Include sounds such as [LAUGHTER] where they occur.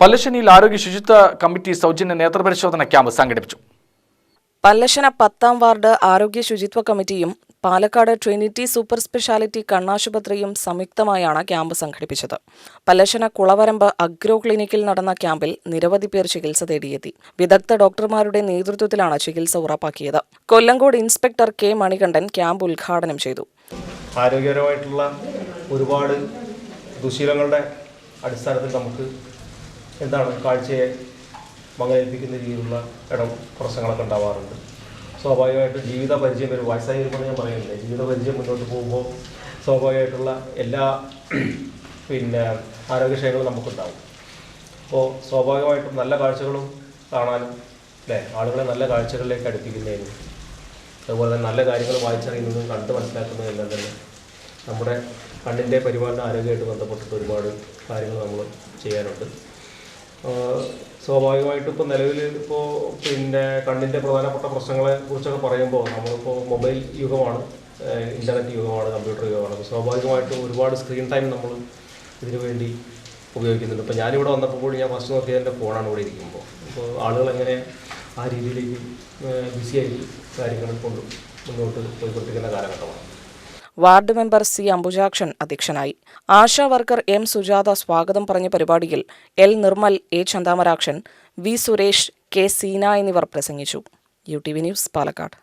പല്ലശ്ശനിയിൽ ആരോഗ്യ ശുചിത്വ കമ്മിറ്റി സൗജന്യ നേത്രപരിശോധന ക്യാമ്പ് സംഘടിപ്പിച്ചു. പല്ലശ്ശന പത്താം വാർഡ് ആരോഗ്യ ശുചിത്വ കമ്മിറ്റിയും പാലക്കാട് ട്രിനിറ്റി സൂപ്പർ സ്പെഷ്യാലിറ്റി കണ്ണാശുപത്രിയും സംയുക്തമായാണ് ക്യാമ്പ് സംഘടിപ്പിച്ചത്. പല്ലശ്ശന കുളവരമ്പ് അഗ്രോ ക്ലിനിക്കിൽ നടന്ന ക്യാമ്പിൽ നിരവധി പേർ ചികിത്സ തേടിയെത്തി. വിദഗ്ധ ഡോക്ടർമാരുടെ നേതൃത്വത്തിലാണ് ചികിത്സ ഉറപ്പാക്കിയത്. Kollengode inspector K Manikandan camp ഉദ്ഘാടനം ചെയ്തു. ആരോഗ്യപരമായിട്ടുള്ള ഒരുപാട് ദുശീലങ്ങളുടെ അടിസ്ഥാനത്തിൽ നമുക്ക് എന്താണ് കാഴ്ചയെ മങ്ങലേൽപ്പിക്കുന്ന രീതിയിലുള്ള ഇടം പ്രശ്നങ്ങളൊക്കെ ഉണ്ടാവാറുണ്ട്. സ്വാഭാവികമായിട്ട് ജീവിത പരിചയം ഒരു വയസ്സായി ഞാൻ പറയുന്നില്ല ജീവിത പരിചയം മുന്നോട്ട് പോകുമ്പോൾ സ്വാഭാവികമായിട്ടുള്ള എല്ലാ [CLEARS THROAT] പിന്നെ ആരോഗ്യക്ഷയങ്ങളും നമുക്കുണ്ടാവും. അപ്പോൾ സ്വാഭാവികമായിട്ടും നല്ല കാഴ്ചകളും കാണാനും അല്ലേ? ആളുകളെ നല്ല കാഴ്ചകളിലേക്ക് അടുപ്പിക്കുന്നതിനും അതുപോലെ തന്നെ നല്ല കാര്യങ്ങൾ വായിച്ചറിയുന്നതും കണ്ട് മനസ്സിലാക്കുന്നതും എല്ലാം തന്നെ നമ്മുടെ കണ്ണിന്റെ പരിപാലന ആരോഗ്യമായിട്ട് ബന്ധപ്പെട്ടിട്ട് ഒരുപാട് കാര്യങ്ങൾ നമ്മൾ ചെയ്യാനുണ്ട് സ്വാഭാവികമായിട്ടും ഇപ്പോൾ നിലവിൽ ഇപ്പോൾ പിന്നെ കണ്ണിന്റെ പ്രധാനപ്പെട്ട പ്രശ്നങ്ങളെ കുറിച്ചൊക്കെ പറയുമ്പോൾ നമ്മളിപ്പോൾ മൊബൈൽ യുഗമാണ് ഇന്റർനെറ്റ് യുഗമാണ് കമ്പ്യൂട്ടർ യുഗമാണ്. അപ്പോൾ സ്വാഭാവികമായിട്ടും ഒരുപാട് സ്ക്രീൻ ടൈം നമ്മൾ ഇതിനു വേണ്ടി ഉപയോഗിക്കുന്നുണ്ട്. ഇപ്പോൾ ഞാനിവിടെ വന്നപ്പോൾ ഞാൻ ഫസ്റ്റ് നോക്കിയത് എന്റെ ഫോണാണ് ഇവിടെ ഇരിക്കുമ്പോൾ അപ്പോൾ ആളുകൾ എങ്ങനെ ആ രീതിയിലേക്ക് ബിസിയായി കാര്യങ്ങൾ കൊണ്ട് മുന്നോട്ട് പോയിക്കൊണ്ടിരിക്കുന്ന കാലഘട്ടമാണ്. വാർഡ് മെമ്പർ സി അംബുജാക്ഷൻ അധ്യക്ഷനായി. ആശാ വർക്കർ എം സുജാത സ്വാഗതം പറഞ്ഞ പരിപാടിയിൽ L Nirmal A Chandamarakshan V Suresh K Seena എന്നിവർ പ്രസംഗിച്ചു. U T V news Palakkad.